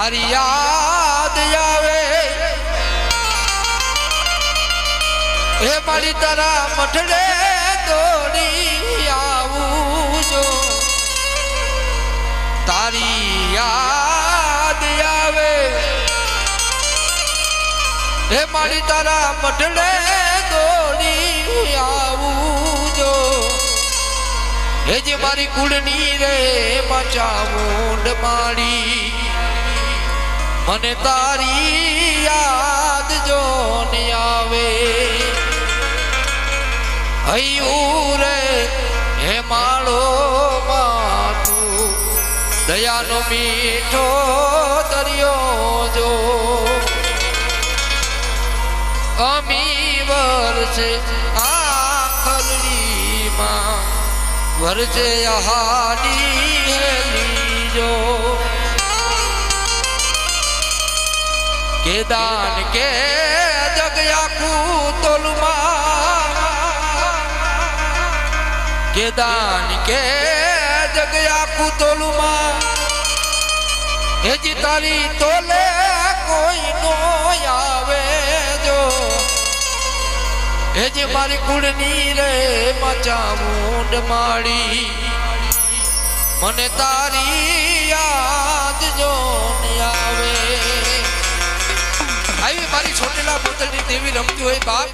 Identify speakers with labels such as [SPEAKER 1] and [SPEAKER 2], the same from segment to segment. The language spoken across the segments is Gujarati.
[SPEAKER 1] તારી યાદ આવે. હે મારી તારા મઠડે દોડી આવું જો તારી યાદ આવે. હે મારી તારા મઠડે દોડી આવું જો હે જે મારી કુળની રે મચામુંડ માડી મને તારી યાદ જો ને આવે. હૈયું રે, હે માળો માતું દયાનો મીઠો દરિયો જો. અમી વર્ષે આખરીમાં વર્ષે હાની હેલી જો. કે દાન કે જગયાખું તોલુમાં. કે દાન કે જગયાખું તોલુમાં. હેજી તારી તોલે કોઈ નો આવે જો. હેજી મારી કુળની રે મચા મૂંડ માડી મને તારી યાદ જો આવે. મારી છોટેલા પોતળની દેવી રમતી હોય બાપ.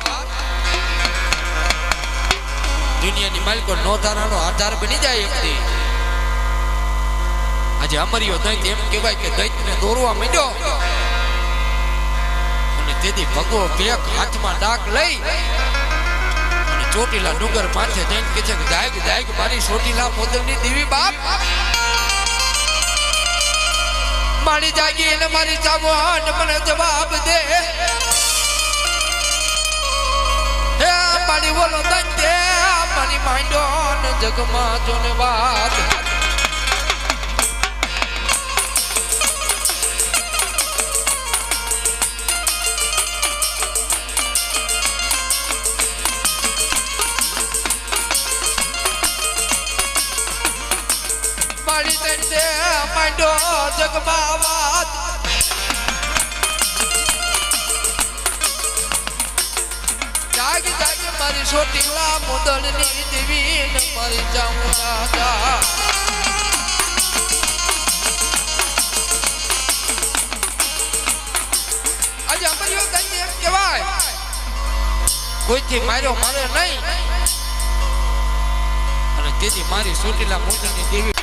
[SPEAKER 1] દુનિયાની માલિકો નો ધારાનો આધાર બની જાય એકથી આજે અમર્યો દૈત એમ કહેવાય કે દૈતને દોરવા માંડ્યો. અને તેથી ભગવો બેક હાથમાં ડાક લઈ ચોટીલા ડુંગર માથે જઈને કે છે જાગ જાગ મારી ચોટીલા પોતરની દેવી બાપ. મારી જાગી અને મારી ચાવણ મને જવાબ દે. હે મારી બોલો દંતે મારી માંડો જગમાં જોને વાત. છોટીલા મુદળની દેવી ને મારી જાઉં રાજા. આજે અમારી વાત એમ કહેવાય, કોઈથી માર્યો મારે નહીં. અને તેથી મારી છોટીલા મુદળની દેવી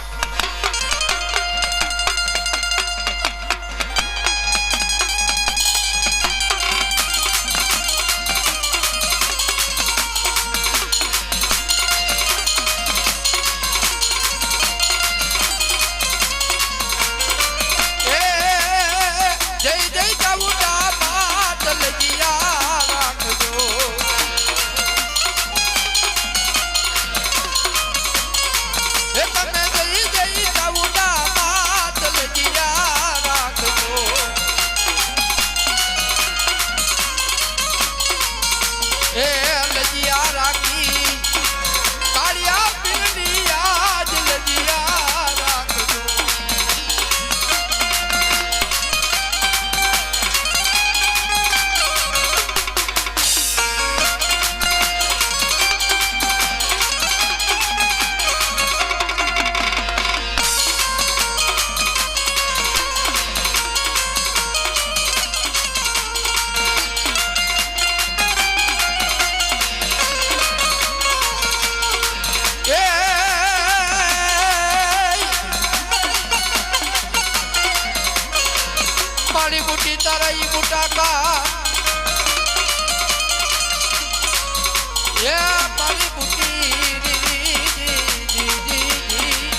[SPEAKER 1] ઈ બુટા કા એ મારી રી.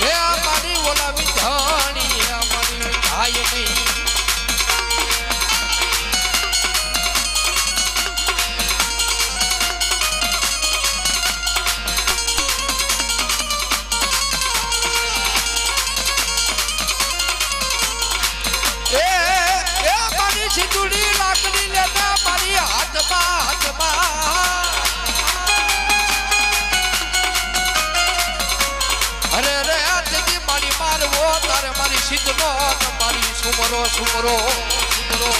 [SPEAKER 1] એ મારી ઓલા વિધાણી એ મારી ભાઈ નહીં સિદ્ધનો ને મારી સુમરો સુમરો સુમરો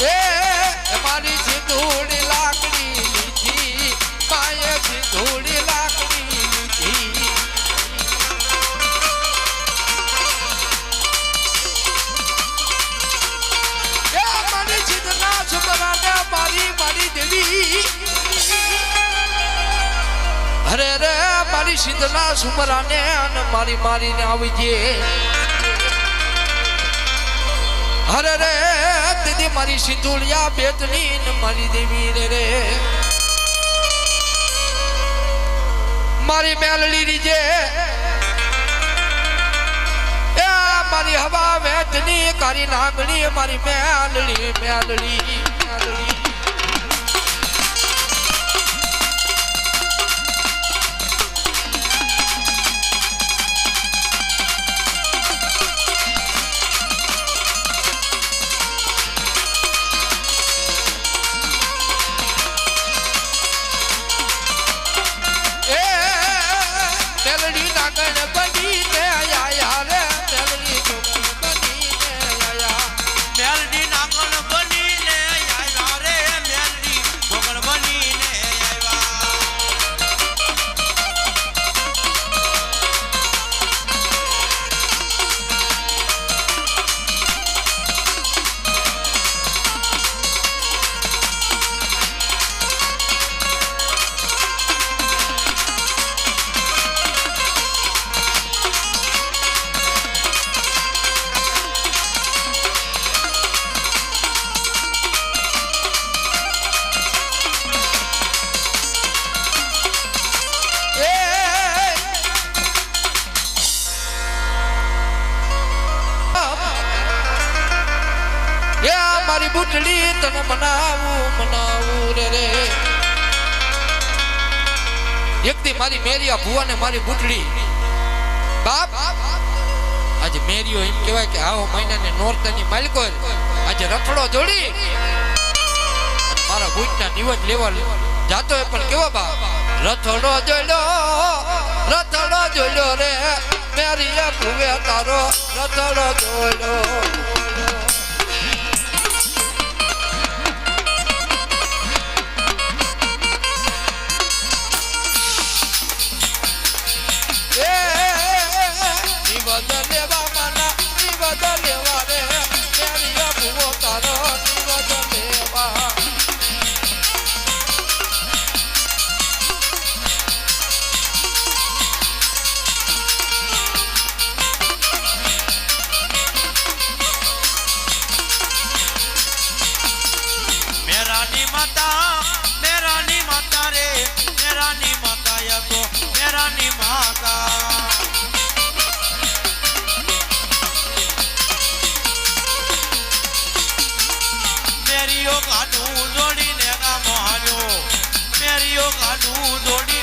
[SPEAKER 1] એ મારી સિંધુડી અરે રે મારી સિંધના સુમરાને અને મારી મારીને આવી જે અરે રે દીદી મારી સિંધુલિયા બેતની ને મારી દેવી રે રે. મારી મેલડી રીજે. એ મારી હવા વેતની કારી નાગણી મારી મેલડી મેલડી મેલડી. મારી બુટડી તને મનાવું મનાવું રે રે. એક દી મારી મેરિયા ભુવા ને મારી બુટડી બાપ, આજે મેરિયો એમ કહેવાય કે આવો મહિનાને નોરતાની માલિકો આજે રખડો જોડી. મારા બુટના નિવજ લેવા જાતો એ પણ કેવો બાપ? રથડો જોડો રથડો જોડ્યો રે. મેરિયા ભુવે તારો, રથડો જોડ્યો
[SPEAKER 2] મેરીઓ કાઢું જોડીને ગા મોહાલ્યો મેરીઓ કાઢું જોડીને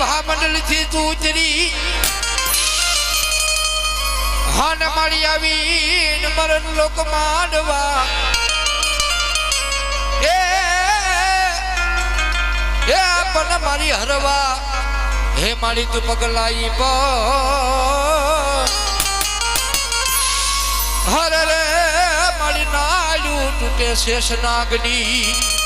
[SPEAKER 1] મળ્યા થી તું ઉતરી. હન મળી આવી મરણ લોક માંડવા એ એ પણ મારી હરવા. હે મારી તું પગલાઈ હર રે મારી નાયું તૂટે શેષ શેષનાગની.